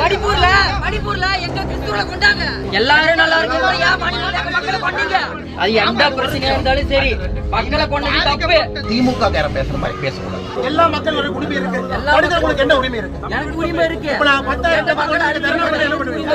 மணிப்பூர்ல மணிப்பூர்ல எங்க கிறிஸ்துவ கொண்டாங்க? எல்லாரும் நல்லா இருக்கும் ஏன் மணிப்பூர்ல எங்க மக்களை பண்ணீங்க அது எந்த பிரச்சனையா இருந்தாலும் சரி மக்களை கொண்டது தப்பு. திமுக காரன் பேசுற மாதிரி பேசக்கூடாது. எல்லா மக்களோட உரிமை இருக்கு. மனிதர்களுக்கு என்ன உரிமை இருக்கு? எனக்கு உரிமை இருக்கு. இப்ப நான் பத்தாயிரம் எங்க மக்கள் பேர் தர்ணா பண்ண என்ன பண்ணுவீங்க?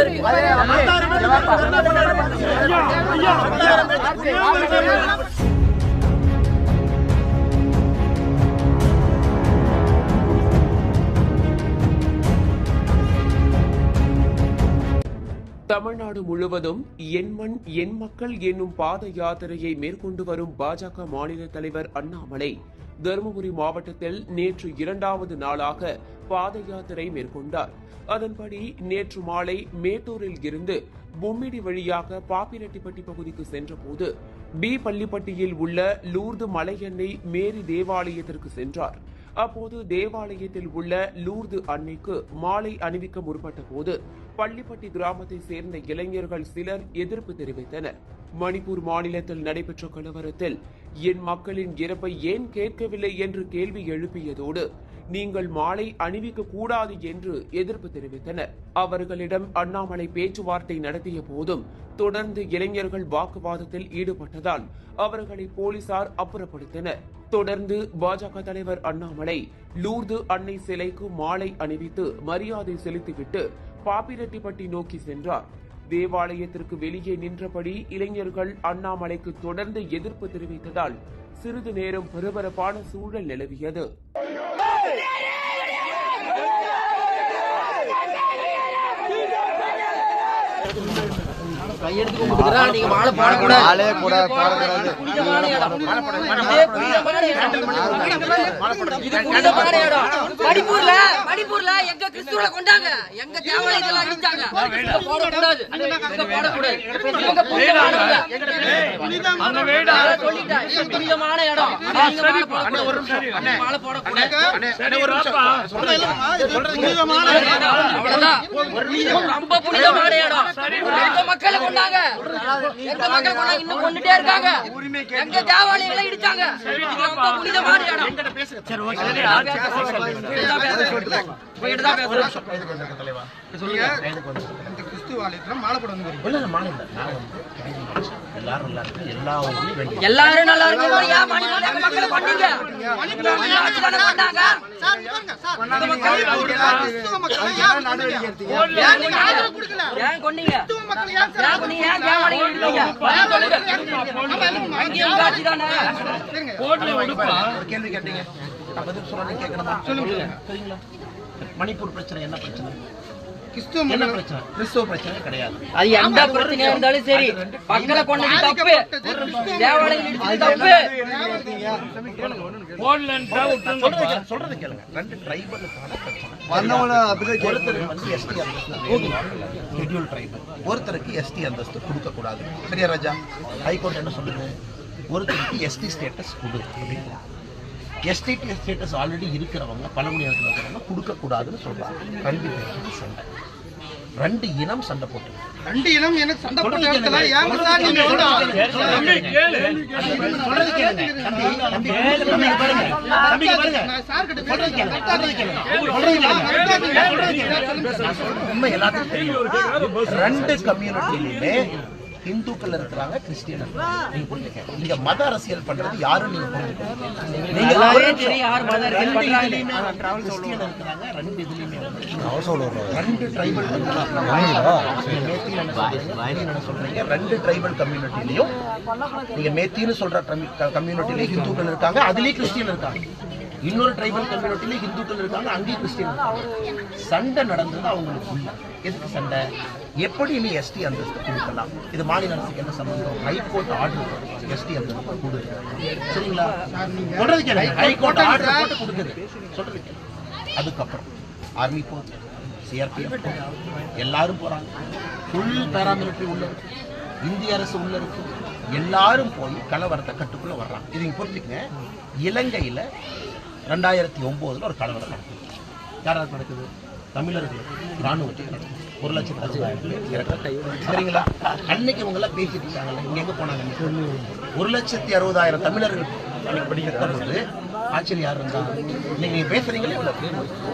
தமிழ்நாடு முழுவதும் என் மண் என் மக்கள் என்னும் பாத யாத்திரையை மேற்கொண்டு வரும் பாஜக மாநில தலைவர் அண்ணாமலை தருமபுரி மாவட்டத்தில் நேற்று இரண்டாவது நாளாக பாத யாத்திரை மேற்கொண்டார். அதன்படி நேற்று மாலை மேட்டூரில் இருந்து பொம்மிடி வழியாக பாப்பிரெட்டிப்பட்டி பகுதிக்கு சென்றபோது பி பள்ளிப்பட்டியில் உள்ள லூர்து மலையன்னை மேரி தேவாலயத்திற்கு சென்றார். அப்போது தேவாலயத்தில் உள்ள லூர்து அன்னைக்கு மாலை அணிவிக்க முற்பட்ட போது பள்ளிப்பட்டி கிராமத்தை சேர்ந்த இளைஞர்கள் சிலர் எதிர்ப்பு தெரிவித்தனர். மணிப்பூர் மாநிலத்தில் நடைபெற்ற கலவரத்தில் என் மக்களின் இறப்பை ஏன் கேட்கவில்லை? என்று கேள்வி எழுப்பியதோடு நீங்கள் மாலை அணிவிக்க கூடாது என்று எதிர்ப்பு தெரிவித்தனர். அவர்களிடம் அண்ணாமலை பேச்சுவார்த்தை நடத்திய போதும் தொடர்ந்து இளைஞர்கள் வாக்குவாதத்தில் ஈடுபட்டதால் அவர்களை போலீசார் அப்புறப்படுத்தினர். தொடர்ந்து பாஜக தலைவர் அண்ணாமலை லூர்து அன்னை சிலைக்கு மாலை அணிவித்து மரியாதை செலுத்திவிட்டு பாப்பிரெட்டிப்பட்டி நோக்கி சென்றார். தேவாலயத்திற்கு வெளியே நின்றபடி இளைஞர்கள் அண்ணாமலைக்கு தொடர்ந்து எதிர்ப்பு தெரிவித்ததால் சிறிது நேரம் பரபரப்பான சூழல் நிலவியது. கையெடுத்து கும்பிட்டுக்கிறா நீங்க போடக்கூடாது கூட போடக்கூடாது புனிதமான இடம் இதே புனிதமான இடம் இது புனிதமான இடம். மணிப்பூர்ல மணிப்பூர்ல எங்க கொண்டாங்க எங்க தேவாலயத்துல அடிச்சாங்க போடக்கூடாது இங்க போடக்கூடாது இவங்க புனிதமானவங்க நான் சொல்லிட்டேன் இது புனிதமான இடம் போடக்கூடாது. ரொம்ப புனிதமான மக்களை கொண்டாங்க எங்க மக்களை கொண்டாங்க இன்னும் கொண்டுட்டே இருக்காங்க. எங்க தேவாலயங்களை இடிச்சாங்க. ரொம்ப புனிதமான இடம். போயிட்டுதான் மக்களை கேட்டீங்க. கேட்கணுமா சொல்லுங்க. சரிங்களா மணிப்பூர் பிரச்சனை என்ன பிரச்சனை? என்ன பிரச்சனை? கிறிஸ்துவ பிரச்சனை கிடையாது. அது எந்த பிரச்சனையா இருந்தாலும் சரி. மக்களை கொண்டது தப்பு. தேவாலயம் தப்பு. சொல்றது கேளுங்க, சொல்றது கேளுங்க. ரெண்டு ட்ரைபலுக்கான பிரச்சனை? வந்தவங்கள அப்படிதான் ஒருத்தருக்கு வந்து எஸ்டி அந்தஸ்து ஷெட்யூல் ட்ரைபல் ஒருத்தருக்கு எஸ்டி அந்தஸ்து கொடுக்க கூடாது சரியா ராஜா? ஹைகோர்ட் என்ன சொல்லுது? ஒருத்தருக்கு எஸ்டி ஸ்டேட்டஸ் கொடு. அப்படின்னு எஸ்டி ஸ்டேட்டஸ் ஆல்ரெடி இருக்கிறவங்க பழங்குடியினத்தில் இருக்கிறவங்க கொடுக்க கூடாதுன்னு சொல்றாங்க. கல்வி பேசுறது சண்டை. ரெண்டு இனம் சண்டை போட்டு ரெண்டு இனம் எனக்கு சண்டை போட்ட உண்மை எல்லாத்துக்கும் தெரியும். ரெண்டு கம்யூனிட்டிலுமே இந்துக்கள் இருக்கிறாங்க கிறிஸ்டியன் நீங்க மத அரசியல் பண்றது யாரும் நீங்க கிறிஸ்டியன் இருக்கிறாங்க ரெண்டு இதுலயுமே ரெண்டு ட்ரைபல் என்ன சொல்றீங்க? ரெண்டு ட்ரைபல் கம்யூனிட்டிலையும் நீங்க மேத்தின்னு சொல்ற கம்யூனிட்டிலையும் ஹிந்துக்கள் இருக்காங்க அதுலயும் கிறிஸ்டியன் இருக்காங்க. இன்னொரு ட்ரைபல் கம்யூனிட்டிலையும் ஹிந்துக்கள் இருக்காங்க அங்கேயும் கிறிஸ்டியன் சண்டை நடந்தது அவங்களுக்குள்ள எதுக்கு சண்டை? எப்படி நீ எஸ்டி அந்தஸ்து கொடுக்கலாம். இது மாநில அரசுக்கு என்ன சம்பந்தம்? ஹைகோர்ட் ஆர்டர் எஸ்டி அந்தஸ்து கொடுக்குது சரிங்களா? சொல்றது கேளுங்க ஹைகோர்ட் ஆர்டர் போட்டு கொடுக்குது. சொல்றது அதுக்கப்புறம் ஆர்மி போகுது சிஆர்பிஎஃப் எல்லாரும் போறாங்க. ஃபுல் பேராமிலிட்டரி உள்ள இருக்கு. இந்திய அரசு உள்ள இருக்கு. எல்லாரும் போய் கலவரத்தை கட்டுக்குள்ள வர்றாங்க. இது நீங்க புரிஞ்சுக்கங்க. இலங்கையில ரெண்டாயிரத்தி ஒன்பதுல ஒரு கலவரம் நடக்குது. யாராவது நடக்குது தமிழர்கள் ராணுவத்தில் நடக்குது ஒரு லட்சத்தி அறுபதாயிரம். சரிங்களா? அன்னைக்கு இவங்க எல்லாம் பேசிட்டு இருக்காங்கல்ல இங்க எங்க போனாங்க ஒரு லட்சத்தி அறுபதாயிரம் தமிழர்கள் அன்னைக்கு படிக்கிற போது ஆட்சியில் யார் இருந்தா? இன்னைக்கு நீங்க பேசுறீங்களே.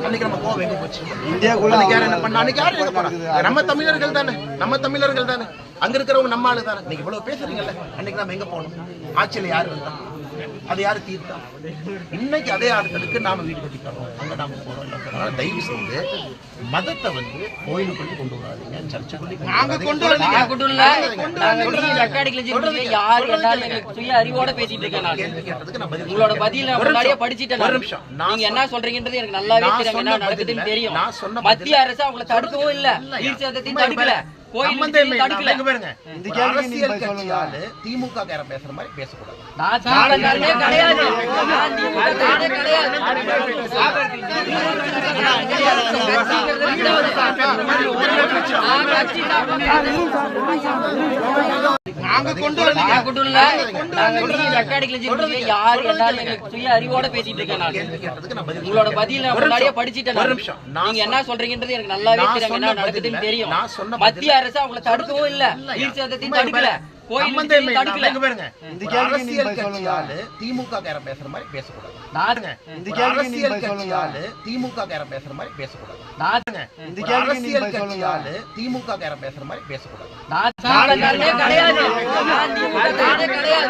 அன்னைக்கு நம்ம கோவம் எங்க போச்சு? இந்தியாக்குள்ள அன்னைக்கு யார் என்ன பண்ணா? அன்னைக்கு யார் பண்ணா? நம்ம தமிழர்கள் தானே. நம்ம தமிழர்கள் தானே. அங்க இருக்கிறவங்க நம்ம ஆளு தானே. நீங்க இவ்வளவு பேசுறீங்கல்ல அன்னைக்கு நம்ம எங்க போகணும் ஆட்சியில் யார் இருந்தா? அது யாரு தீர்த்தா? இன்னைக்கு அதே ஆட்களுக்கு நாம வீடு கட்டி தரோம் அங்க நாம போறோம். அதனால தயவு செய்து மதத்தை வந்து கோயிலுக்குள்ளே கொண்டு வராதீங்க. சர்ச்சுக்குள்ளே நாங்க கொண்டு வரல. கொண்டு வரல. ரெக்கார்டிங்ல வச்சிருக்கீங்க. யார் என்னன்னு எங்களுக்கு சுய அறிவோட பேசிட்டு இருக்கேன் நான். கேட்டதுக்கு நான் பதில் உங்களோட. பதில் நான் முன்னாடியே. படிச்சிட்டேன் ஒரு நான். நிமிஷம் நீங்க என்ன சொல்றீங்கன்றது எனக்கு நல்லாவே தெரியும் என்ன நடக்குதுன்னு தெரியும். நான் சொன்ன மத்திய அரசு அவங்களை தடுக்கவும் இல்ல. சும்மா தடுக்கல. கோயில் திமுக பேசுற மாதிரி பேசக்கூடாது கிடையாது நாங்க கொண்டு வரல. வரல. நாங்க. யார் எங்களுக்கு சுய அறிவோட பேசிட்டு இருக்கேன் நான். உங்களோட. பதில் நான் முன்னாடியே. படிச்சிட்டேன் ஒரு. நிமிஷம். நீங்க என்ன சொல்றீங்கன்றது எனக்கு நல்லாவே தெரியும் என்ன நடக்குதுன்னு தெரியும் மத்திய அரசு அவங்களை தடுக்கவும் இல்ல நீர் சேதத்தையும் தடுக்கல திமுக காரன் பேசுற மாதிரி பேசக்கூடாது. இந்த அரசியல். கட்சியாளு திமுக காரன் பேசுற மாதிரி பேசக்கூடாது. இந்த அரசியல். கட்சியாளு திமுக காரன் பேசுற மாதிரி பேசக்கூடாது. கிடையாது.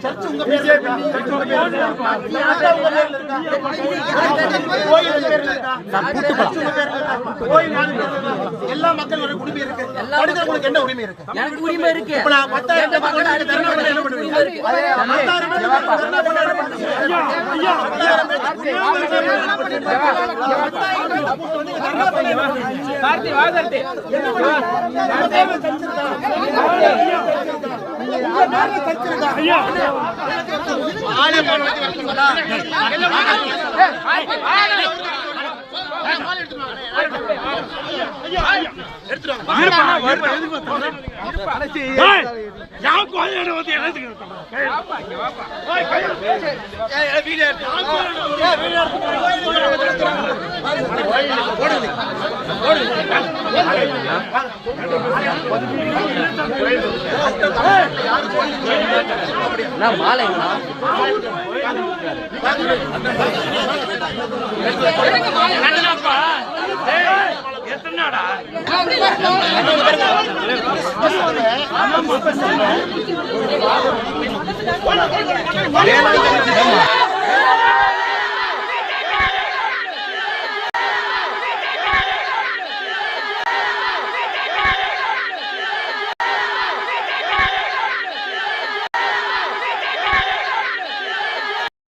இடம் என் மகன். எல்லா மக்களோட உரிமை இருக்கு தடுக்கிறவங்களுக்கு என்ன உரிமை இருக்கு எனக்கு உரிமை இருக்கு இப்ப நான் பத்தாயிரம் எங்க மக்கள் பேருக்கு தர்ணா பண்ண என்ன பண்ணுவீங்க? பத்தாயிரம் பேருக்கு தர்ணா பண்ண